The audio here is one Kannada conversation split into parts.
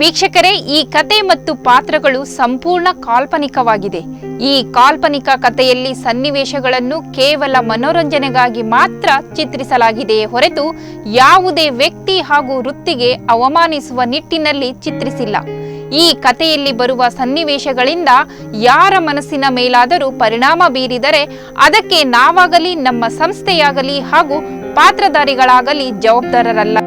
ವೀಕ್ಷಕರೇ, ಈ ಕತೆ ಮತ್ತು ಪಾತ್ರಗಳು ಸಂಪೂರ್ಣ ಕಾಲ್ಪನಿಕವಾಗಿದೆ. ಈ ಕಾಲ್ಪನಿಕ ಕಥೆಯಲ್ಲಿ ಸನ್ನಿವೇಶಗಳನ್ನು ಕೇವಲ ಮನೋರಂಜನೆಗಾಗಿ ಮಾತ್ರ ಚಿತ್ರಿಸಲಾಗಿದೆಯೇ ಹೊರತು ಯಾವುದೇ ವ್ಯಕ್ತಿ ಹಾಗೂ ವೃತ್ತಿಗೆ ಅವಮಾನಿಸುವ ನಿಟ್ಟಿನಲ್ಲಿ ಚಿತ್ರಿಸಿಲ್ಲ. ಈ ಕಥೆಯಲ್ಲಿ ಬರುವ ಸನ್ನಿವೇಶಗಳಿಂದ ಯಾರ ಮನಸ್ಸಿನ ಮೇಲಾದರೂ ಪರಿಣಾಮ ಬೀರಿದರೆ ಅದಕ್ಕೆ ನಾವಾಗಲಿ, ನಮ್ಮ ಸಂಸ್ಥೆಯಾಗಲಿ ಹಾಗೂ ಪಾತ್ರಧಾರಿಗಳಾಗಲಿ ಜವಾಬ್ದಾರರಲ್ಲ.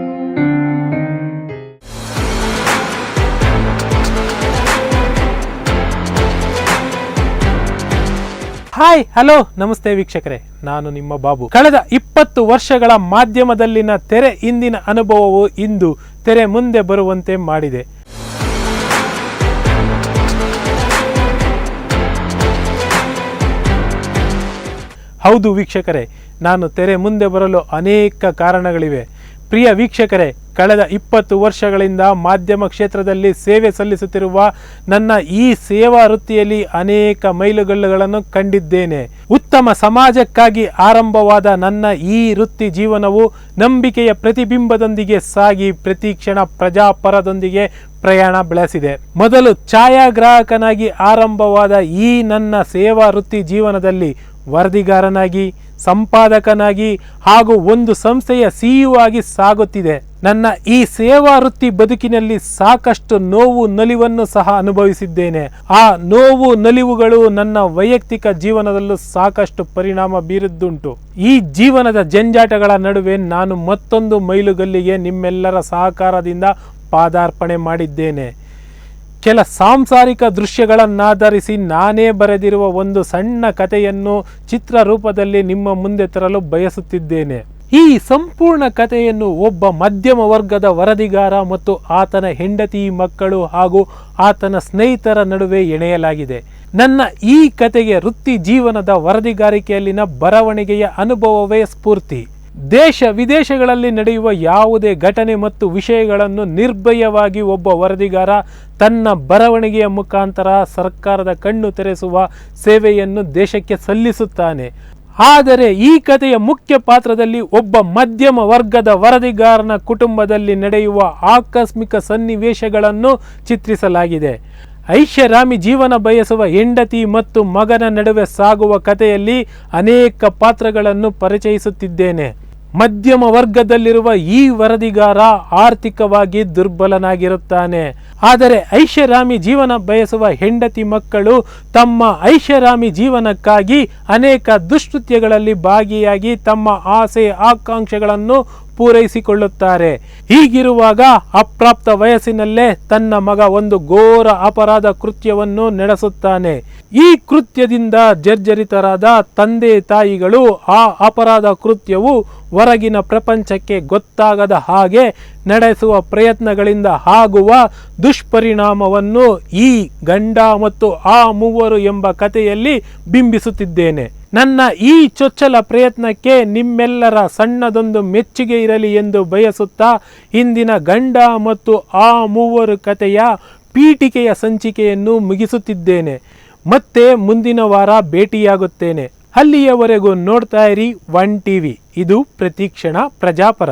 ಹಾಯ್ ಹಲೋ ನಮಸ್ತೆ ವೀಕ್ಷಕರೇ. ನಾನು ನಿಮ್ಮ ಬಾಬು. ಕಳೆದ ಇಪ್ಪತ್ತು ವರ್ಷಗಳ ಮಾಧ್ಯಮದಲ್ಲಿನ ತೆರೆ ಇಂದಿನ ಅನುಭವವು ಇಂದು ತೆರೆ ಮುಂದೆ ಬರುವಂತೆ ಮಾಡಿದೆ. ಹೌದು ವೀಕ್ಷಕರೇ, ನಾನು ತೆರೆ ಮುಂದೆ ಬರಲು ಅನೇಕ ಕಾರಣಗಳಿವೆ. ಪ್ರಿಯ ವೀಕ್ಷಕರೇ ಕಳೆದ ಇಪ್ಪತ್ತು ವರ್ಷಗಳಿಂದ ಮಾಧ್ಯಮ ಕ್ಷೇತ್ರದಲ್ಲಿ ಸೇವೆ ಸಲ್ಲಿಸುತ್ತಿರುವ ನನ್ನ ಈ ಸೇವಾ ವೃತ್ತಿಯಲ್ಲಿ ಅನೇಕ ಮೈಲುಗಲ್ಲುಗಳನ್ನು ಕಂಡಿದ್ದೇನೆ. ಉತ್ತಮ ಸಮಾಜಕ್ಕಾಗಿ ಆರಂಭವಾದ ನನ್ನ ಈ ವೃತ್ತಿ ಜೀವನವು ನಂಬಿಕೆಯ ಪ್ರತಿಬಿಂಬದೊಂದಿಗೆ ಸಾಗಿ ಪ್ರತಿ ಕ್ಷಣ ಪ್ರಜಾಪರದೊಂದಿಗೆ ಪ್ರಯಾಣ ಬೆಳೆಸಿದೆ. ಮೊದಲು ಛಾಯಾಗ್ರಾಹಕನಾಗಿ ಆರಂಭವಾದ ಈ ನನ್ನ ಸೇವಾ ವೃತ್ತಿ ಜೀವನದಲ್ಲಿ ವರದಿಗಾರನಾಗಿ ಸಂಪಾದಕನಾಗಿ ಹಾಗೂ ಒಂದು ಸಂಸ್ಥೆಯ ಸಿಇಒ ಆಗಿ ಸಾಗುತ್ತಿದೆ. ನನ್ನ ಈ ಸೇವಾ ವೃತ್ತಿ ಬದುಕಿನಲ್ಲಿ ಸಾಕಷ್ಟು ನೋವು ನಲಿವನ್ನು ಸಹ ಅನುಭವಿಸಿದ್ದೇನೆ. ಆ ನೋವು ನಲಿವುಗಳು ನನ್ನ ವೈಯಕ್ತಿಕ ಜೀವನದಲ್ಲೂ ಸಾಕಷ್ಟು ಪರಿಣಾಮ ಬೀರಿದ್ದುಂಟು. ಈ ಜೀವನದ ಜಂಜಾಟಗಳ ನಡುವೆ ನಾನು ಮತ್ತೊಂದು ಮೈಲುಗಲ್ಲಿಗೆ ನಿಮ್ಮೆಲ್ಲರ ಸಹಕಾರದಿಂದ ಪಾದಾರ್ಪಣೆ ಮಾಡಿದ್ದೇನೆ. ಕೆಲ ಸಾಂಸಾರಿಕ ದೃಶ್ಯಗಳನ್ನಾಧರಿಸಿ ನಾನೇ ಬರೆದಿರುವ ಒಂದು ಸಣ್ಣ ಕಥೆಯನ್ನು ಚಿತ್ರ ರೂಪದಲ್ಲಿ ನಿಮ್ಮ ಮುಂದೆ ತರಲು ಬಯಸುತ್ತಿದ್ದೇನೆ. ಈ ಸಂಪೂರ್ಣ ಕಥೆಯನ್ನು ಒಬ್ಬ ಮಧ್ಯಮ ವರ್ಗದ ವರದಿಗಾರ ಮತ್ತು ಆತನ ಹೆಂಡತಿ ಮಕ್ಕಳು ಹಾಗೂ ಆತನ ಸ್ನೇಹಿತರ ನಡುವೆ ಎಣೆಯಲಾಗಿದೆ. ನನ್ನ ಈ ಕತೆಗೆ ವೃತ್ತಿ ಜೀವನದ ವರದಿಗಾರಿಕೆಯಲ್ಲಿನ ಬರವಣಿಗೆಯ ಅನುಭವವೇ ಸ್ಫೂರ್ತಿ. ದೇಶ ವಿದೇಶಗಳಲ್ಲಿ ನಡೆಯುವ ಯಾವುದೇ ಘಟನೆ ಮತ್ತು ವಿಷಯಗಳನ್ನು ನಿರ್ಭಯವಾಗಿ ಒಬ್ಬ ವರದಿಗಾರ ತನ್ನ ಬರವಣಿಗೆಯ ಮುಖಾಂತರ ಸರ್ಕಾರದ ಕಣ್ಣು ತೆರೆಸುವ ಸೇವೆಯನ್ನು ದೇಶಕ್ಕೆ ಸಲ್ಲಿಸುತ್ತಾನೆ. ಆದರೆ ಈ ಕಥೆಯ ಮುಖ್ಯ ಪಾತ್ರದಲ್ಲಿ ಒಬ್ಬ ಮಧ್ಯಮ ವರ್ಗದ ವರದಿಗಾರನ ಕುಟುಂಬದಲ್ಲಿ ನಡೆಯುವ ಆಕಸ್ಮಿಕ ಸನ್ನಿವೇಶಗಳನ್ನು ಚಿತ್ರಿಸಲಾಗಿದೆ. ಐಷಾರಾಮಿ ಜೀವನ ಬಯಸುವ ಹೆಂಡತಿ ಮತ್ತು ಮಗನ ನಡುವೆ ಸಾಗುವ ಕಥೆಯಲ್ಲಿ ಅನೇಕ ಪಾತ್ರಗಳನ್ನು ಪರಿಚಯಿಸುತ್ತಿದ್ದೇನೆ. ಮಧ್ಯಮ ವರ್ಗದಲ್ಲಿರುವ ಈ ವರದಿಗಾರ ಆರ್ಥಿಕವಾಗಿ ದುರ್ಬಲನಾಗಿರುತ್ತಾನೆ. ಆದರೆ ಐಷಾರಾಮಿ ಜೀವನ ಬಯಸುವ ಹೆಂಡತಿ ಮಕ್ಕಳು ತಮ್ಮ ಐಷಾರಾಮಿ ಜೀವನಕ್ಕಾಗಿ ಅನೇಕ ದುಷ್ಕೃತ್ಯಗಳಲ್ಲಿ ಭಾಗಿಯಾಗಿ ತಮ್ಮ ಆಸೆ, ಆಕಾಂಕ್ಷೆಗಳನ್ನು ಪೂರೈಸಿಕೊಳ್ಳುತ್ತಾರೆ. ಹೀಗಿರುವಾಗ ಅಪ್ರಾಪ್ತ ವಯಸ್ಸಿನಲ್ಲೇ ತನ್ನ ಮಗ ಒಂದು ಘೋರ ಅಪರಾಧ ಕೃತ್ಯವನ್ನು ನಡೆಸುತ್ತಾನೆ. ಈ ಕೃತ್ಯದಿಂದ ಜರ್ಜರಿತರಾದ ತಂದೆ ತಾಯಿಗಳು ಆ ಅಪರಾಧ ಕೃತ್ಯವು ಹೊರಗಿನ ಪ್ರಪಂಚಕ್ಕೆ ಗೊತ್ತಾಗದ ಹಾಗೆ ನಡೆಸುವ ಪ್ರಯತ್ನಗಳಿಂದ ಆಗುವ ದುಷ್ಪರಿಣಾಮವನ್ನು ಈ ಗಂಡ ಮತ್ತು ಆ ಮೂವರು ಎಂಬ ಕಥೆಯಲ್ಲಿ ಬಿಂಬಿಸುತ್ತಿದ್ದೇನೆ. ನನ್ನ ಈ ಚೊಚ್ಚಲ ಪ್ರಯತ್ನಕ್ಕೆ ನಿಮ್ಮೆಲ್ಲರ ಸಣ್ಣದೊಂದು ಮೆಚ್ಚುಗೆ ಇರಲಿ ಎಂದು ಬಯಸುತ್ತಾ ಇಂದಿನ ಗಂಡ ಮತ್ತು ಆ ಮೂವರು ಕಥೆಯ ಪೀಠಿಕೆಯ ಸಂಚಿಕೆಯನ್ನು ಮುಗಿಸುತ್ತಿದ್ದೇನೆ. ಮತ್ತೆ ಮುಂದಿನ ವಾರ ಭೇಟಿಯಾಗುತ್ತೇನೆ. ಅಲ್ಲಿಯವರೆಗೂ ನೋಡ್ತಾ ಇರಿ ಒನ್ ಟಿವಿ. ಇದು ಪ್ರತಿಕ್ಷಣ ಪ್ರಜಾಪರ.